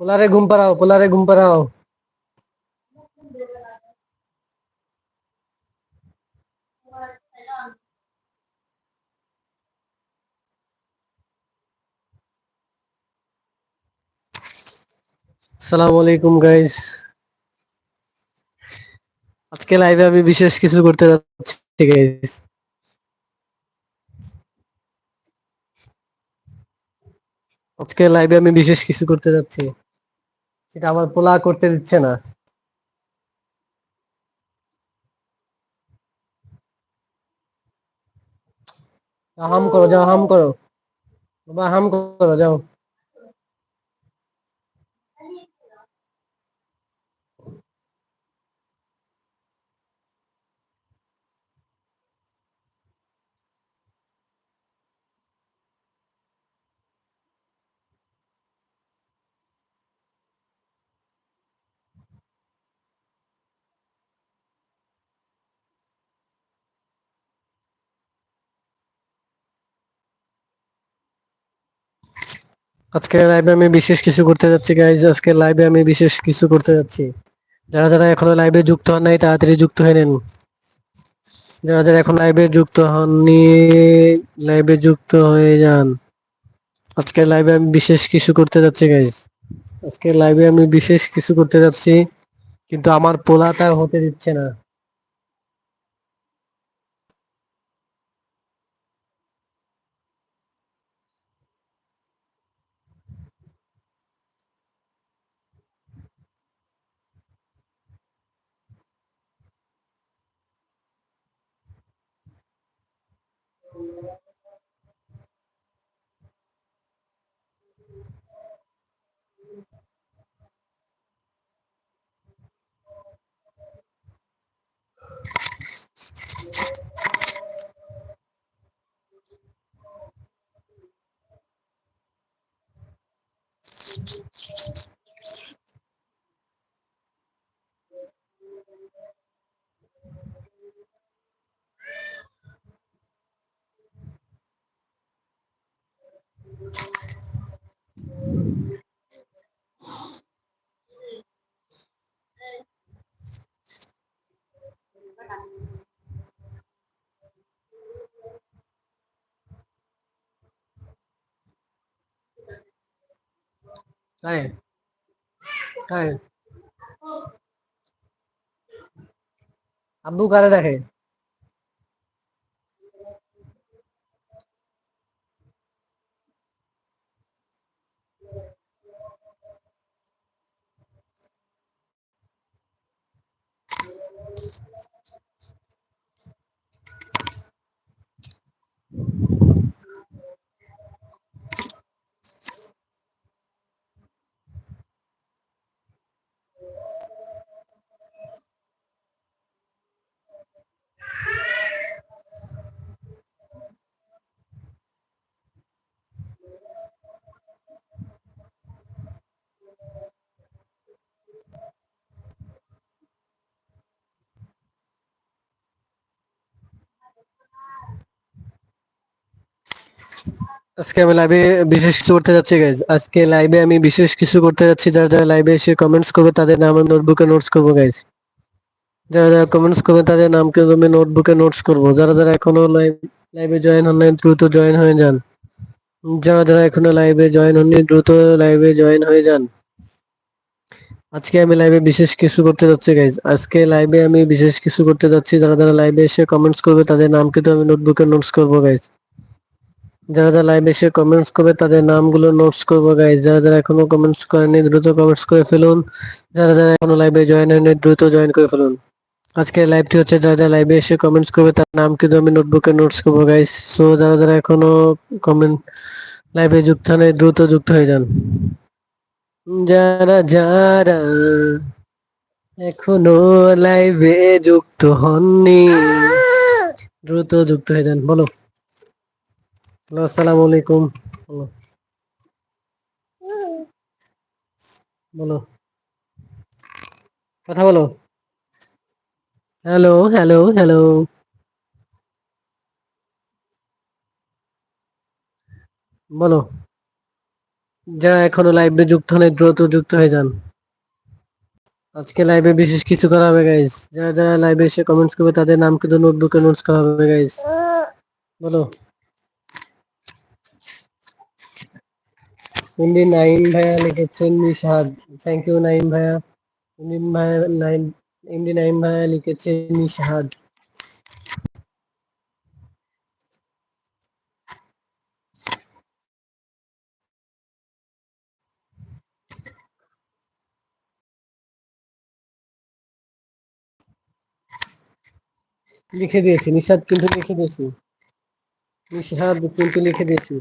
পোলারে ঘুম পাড়াও পোলারে ঘুম পাড়াও সালাম আলাইকুম গাইস আজকে লাইভে আমি বিশেষ কিছু করতে যাচ্ছি গাইস আজকে লাইভে আমি বিশেষ কিছু করতে যাচ্ছি। সেটা আমার পোলা করতে দিচ্ছে না। হাম করো যাও হাম করো। বাবা, হাম করো, যাও। আজকে লাইভে আমি বিশেষ কিছু করতে যাচ্ছি গাইজ আজকে লাইভে আমি বিশেষ কিছু করতে যাচ্ছি। যারা যারা এখনও লাইভে যুক্ত হন নাই, তাড়াতাড়ি যুক্ত হয়ে নেন। যারা যারা এখন লাইভে যুক্ত হননি লাইভে যুক্ত হয়ে যান। আজকে লাইভে আমি বিশেষ কিছু করতে যাচ্ছি গাইজ আজকে লাইভে আমি বিশেষ কিছু করতে যাচ্ছি, কিন্তু আমার পোলাটা হতে দিচ্ছে না। তাই তাই আব্বু কারে দেখে আজকে আমি লাইভে বিশেষ কিছু করতে যাচ্ছি গাইজ আজকে লাইভে আমি বিশেষ কিছু করতে যাচ্ছি। যারা যারা লাইভে এসে কমেন্টস করবে, তাদের নাম আমি নোটবুকে নোটস করব গাইজ যারা যারা কমেন্টস করবে, তাদের নামকে আমি নোটবুকে নোটস করব। যারা যারা এখনও লাইভে জয়েন হন নাই দ্রুত জয়েন হয়ে যান। যারা যারা এখনও লাইভে জয়েন হননি, দ্রুত লাইভে জয়েন হয়ে যান। আজকে আমি লাইভে বিশেষ কিছু করতে যাচ্ছি গাইজ আজকে লাইভে আমি বিশেষ কিছু করতে যাচ্ছি। যারা যারা লাইভে এসে কমেন্টস করবে, তাদের নামকে তো আমি নোটবুকে নোটস করব গাইজ যারা যারা লাইভে এসে কমেন্টস করবে, তাদের নামগুলো নোটস করব গাইজ যারা যারা এখনও কমেন্টস করেনি দ্রুত কমেন্টস করে ফেলুন। যারা যারা এখনও লাইভে জয়েন হয়নি, দ্রুত জয়েন করে ফেলুন। আজকে লাইভটি হচ্ছে, যারা যারা লাইভে এসে কমেন্টস করবে, তার নাম কিন্তু আমি নোটবুকে নোটস করব গাইজ সো যারা যারা এখনও কমেন্ট লাইভে যুক্ত নেই, দ্রুত যুক্ত হয়ে যান। যারা যারা এখনও লাইভে যুক্ত হননি, দ্রুত যুক্ত হয়ে যান। বলো। হ্যালো, আসসালামু আলাইকুম। বলো। কথা বলো। Hello hello hello. বলো। যারা এখনও লাইভে যুক্ত হন দ্রুত যুক্ত হয়ে যান। আজকে লাইভে বিশেষ কিছু করা হবে গাইস যারা যারা লাইভে এসে কমেন্টস করবে, তাদের নাম কিন্তু নোটবুকে নোটস করা হবে গাইস বলো। ইন্ডি নাইম ভাইয়া লিখেছেন, নিশাদ। থ্যাংক ইউ নাইম ভাইয়া। ইন্ডিন ভাইয়া নাইম ইন্ডি নাইম ভাইয়া লিখেছে নিশাদ। লিখে দিয়েছি, নিশাদ কিন্তু লিখে দিয়েছি। নিশাদ কিন্তু লিখে দিয়েছি।